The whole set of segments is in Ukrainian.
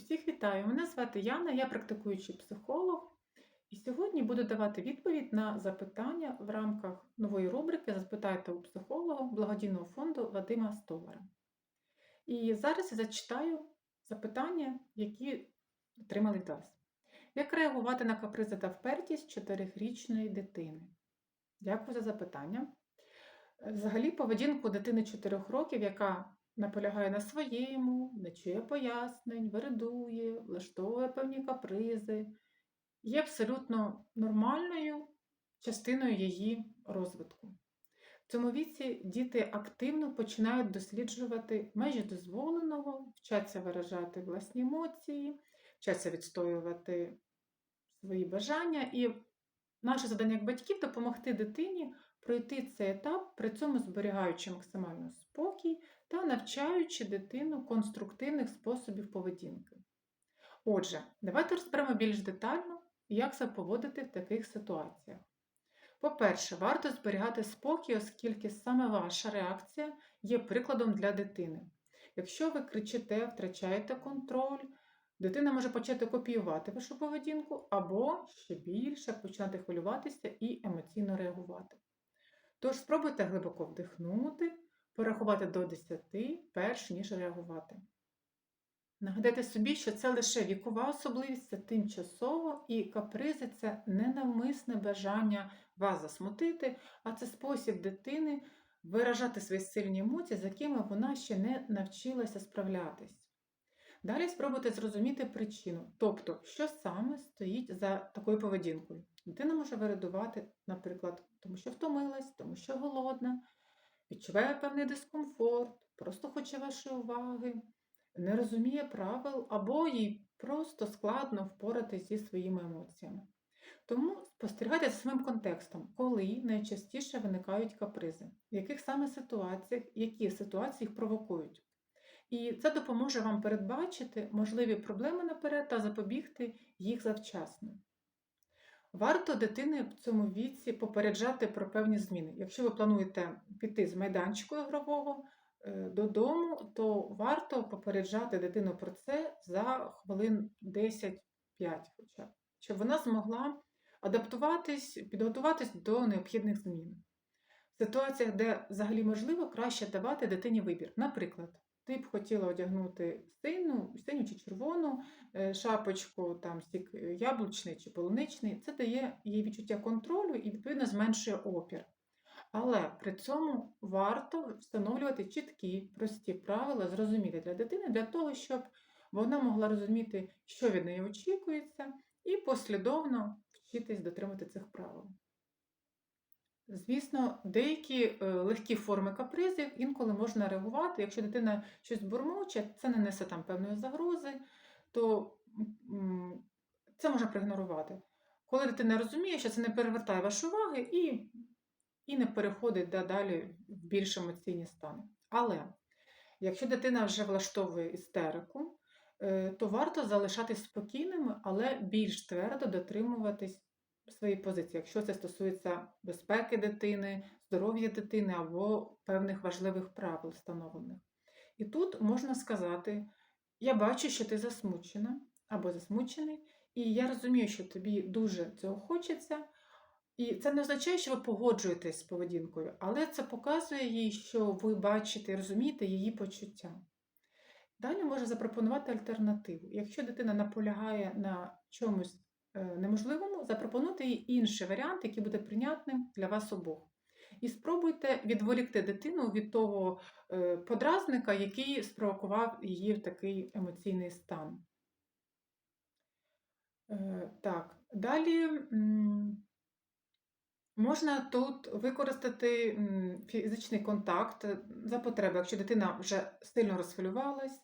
Усіх вітаю! Мене звати Яна, я практикуючий психолог, і сьогодні буду давати відповідь на запитання в рамках нової рубрики Запитайте у психолога благодійного фонду Вадима Столара. І зараз я зачитаю запитання, які отримали вас. Як реагувати на капризи та впертість 4-річної дитини? Дякую за запитання. Взагалі, поведінку дитини 4 років, яка наполягає на своєму, не чує пояснень, вередує, влаштовує певні капризи, є абсолютно нормальною частиною її розвитку. В цьому віці діти активно починають досліджувати межі дозволеного, вчаться виражати власні емоції, вчаться відстоювати свої бажання. І наше завдання як батьків допомогти дитині пройти цей етап, при цьому зберігаючи максимально спокій та навчаючи дитину конструктивних способів поведінки. Отже, давайте розберемо більш детально, як себе поводити в таких ситуаціях. По-перше, варто зберігати спокій, оскільки саме ваша реакція є прикладом для дитини. Якщо ви кричите, втрачаєте контроль, дитина може почати копіювати вашу поведінку, або ще більше починати хвилюватися і емоційно реагувати. Тож спробуйте глибоко вдихнути, порахувати до 10, перш ніж реагувати. Нагадайте собі, що це лише вікова особливість, це тимчасово, і капризи це ненавмисне бажання вас засмутити, а це спосіб дитини виражати свої сильні емоції, з якими вона ще не навчилася справлятись. Далі спробуйте зрозуміти причину, тобто, що саме стоїть за такою поведінкою. Дитина може вирадувати, наприклад, тому що втомилась, тому що голодна, відчуває певний дискомфорт, просто хоче вашої уваги, не розуміє правил, або їй просто складно впоратись зі своїми емоціями. Тому спостерігайте за самим контекстом, коли найчастіше виникають капризи, в яких саме ситуаціях, які ситуації їх провокують. І це допоможе вам передбачити можливі проблеми наперед та запобігти їх завчасно. Варто дитини в цьому віці попереджати про певні зміни. Якщо ви плануєте піти з майданчику ігрового е, додому, то варто попереджати дитину про це за хвилин 10-5, хоча щоб вона змогла адаптуватись, підготуватись до необхідних змін. В ситуаціях, де взагалі можливо, краще давати дитині вибір. Наприклад, ти б хотіла одягнути синю, синю чи червону шапочку, там стік яблучний чи полуничний, це дає їй відчуття контролю і, відповідно, зменшує опір. Але при цьому варто встановлювати чіткі, прості правила, зрозуміти для дитини, для того, щоб вона могла розуміти, що від неї очікується, і послідовно вчитись дотримати цих правил. Звісно, деякі е, легкі форми капризів інколи можна реагувати. Якщо дитина щось бурмоче, це не несе там певної загрози, то це можна проігнорувати. Коли дитина розуміє, що це не перевертає вашу уваги і і не переходить да, далі в більш емоційні стани. Але якщо дитина вже влаштовує істерику, е, то варто залишатись спокійними, але більш твердо дотримуватись свої позиції, якщо це стосується безпеки дитини, здоров'я дитини або певних важливих правил встановлених. І тут можна сказати: я бачу, що ти засмучена або засмучений, і я розумію, що тобі дуже цього хочеться. І це не означає, що ви погоджуєтесь з поведінкою, але це показує їй, що ви бачите і розумієте її почуття. Далі можна запропонувати альтернативу. Якщо дитина наполягає на чомусь Е, неможливому, запропонуйте їй інший варіант, який буде прийнятним для вас обох. І спробуйте відволікти дитину від того е, подразника, який спровокував її в такий емоційний стан. Е, так, далі можна тут використати фізичний контакт за потреби, якщо дитина вже сильно розхвилювалась,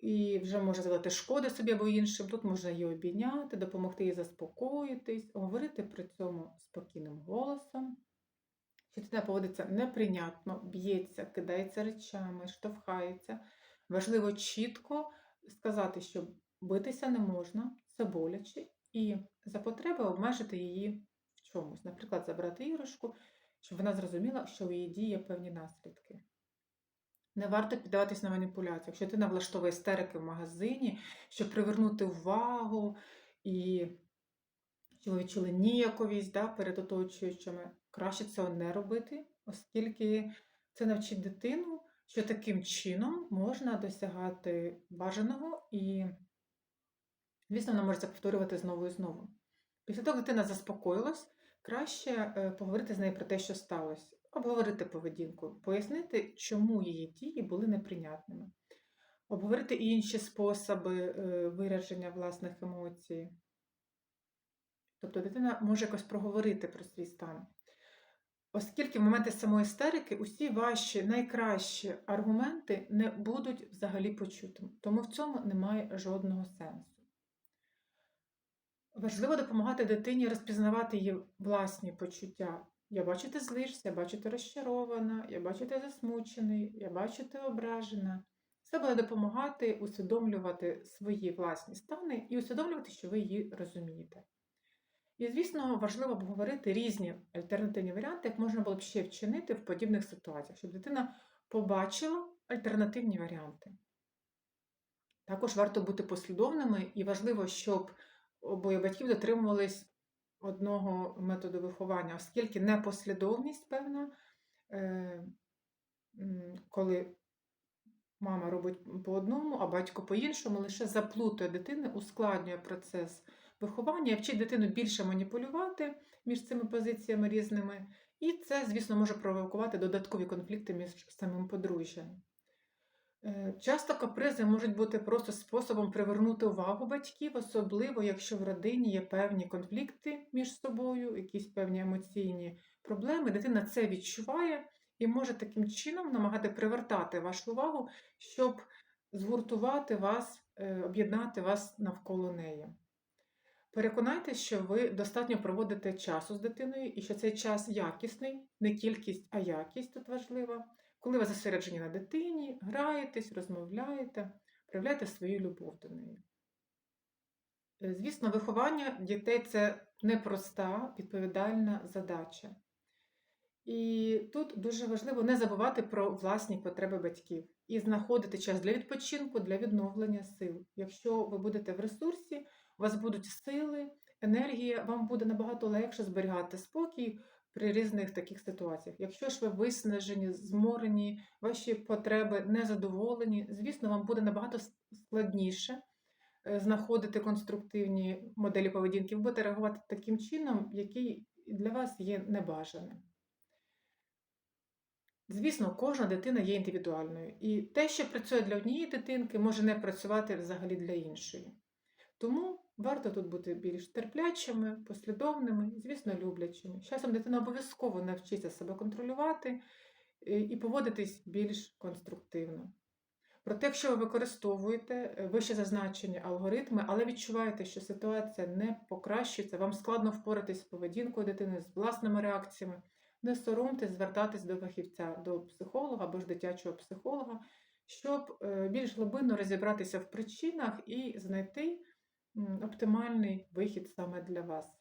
і вже може завдати шкоди собі або іншим. Тут можна її обійняти, допомогти їй заспокоїтись, говорити при цьому спокійним голосом. Дитина поводиться неприйнятно, б'ється, кидається речами, штовхається. Важливо чітко сказати, що битися не можна, це боляче, і за потреби обмежити її в чомусь. Наприклад, забрати іграшку, щоб вона зрозуміла, що у її дії є певні наслідки. Не варто піддаватись на маніпуляцію. Якщо дитина влаштовує істерики в магазині, щоб привернути увагу і щоб ви відчули ніяковість да, перед оточуючими, краще цього не робити, оскільки це навчить дитину, що таким чином можна досягати бажаного і, звісно, вона може це повторювати знову і знову. Після того, дитина заспокоїлась, краще е, поговорити з нею про те, що сталося, обговорити поведінку, пояснити, чому її дії були неприйнятними, обговорити інші способи е, вираження власних емоцій. Тобто дитина може якось проговорити про свій стан. Оскільки в моменти самої істерики усі ваші найкращі аргументи не будуть взагалі почутими, тому в цьому немає жодного сенсу. Важливо допомагати дитині розпізнавати її власні почуття. Я бачу, ти злишся, я бачу, ти розчарована, я бачу, ти засмучений, я бачу, ти ображена. Це буде допомагати усвідомлювати свої власні стани і усвідомлювати, що ви її розумієте. І, звісно, важливо обговорити різні альтернативні варіанти, як можна було б ще вчинити в подібних ситуаціях, щоб дитина побачила альтернативні варіанти. Також варто бути послідовними і важливо, щоб обоє батьків дотримувались одного методу виховання, оскільки непослідовність певна, е, коли мама робить по одному, а батько по-іншому, лише заплутує дитини, ускладнює процес виховання, вчить дитину більше маніпулювати між цими позиціями різними, і це, звісно, може провокувати додаткові конфлікти між самим подружжям. Е, часто капризи можуть бути просто способом привернути увагу батьків, особливо якщо в родині є певні конфлікти між собою, якісь певні емоційні проблеми. Дитина це відчуває і може таким чином намагати привертати вашу увагу, щоб згуртувати вас, е, об'єднати вас навколо неї. Переконайтеся, що ви достатньо проводите часу з дитиною і що цей час якісний, не кількість, а якість тут важлива. Коли ви зосереджені на дитині, граєтесь, розмовляєте, проявляєте свою любов до неї. Е, Звісно, виховання дітей це непроста відповідальна задача. І тут дуже важливо не забувати про власні потреби батьків і знаходити час для відпочинку, для відновлення сил. Якщо ви будете в ресурсі, у вас будуть сили, енергія, вам буде набагато легше зберігати спокій при різних таких ситуаціях. Якщо ж ви виснажені, зморені, ваші потреби незадоволені, звісно, вам буде набагато складніше е, знаходити конструктивні моделі поведінки, ви будете реагувати таким чином, який для вас є небажаним. Звісно, кожна дитина є індивідуальною, і те, що працює для однієї дитинки, може не працювати взагалі для іншої. Тому варто тут бути більш терплячими, послідовними, звісно, люблячими. Часом дитина обов'язково навчиться себе контролювати е, і поводитись більш конструктивно. Проте, якщо ви використовуєте е, вище зазначені алгоритми, але відчуваєте, що ситуація не покращується, вам складно впоратись з поведінкою дитини, з власними реакціями, не соромтесь звертатись до фахівця, до психолога або ж дитячого психолога, щоб е, більш глибинно розібратися в причинах і знайти оптимальний вихід саме для вас.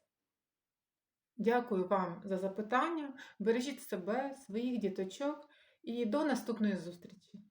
Дякую вам за запитання. Бережіть себе, своїх діточок і до наступної зустрічі!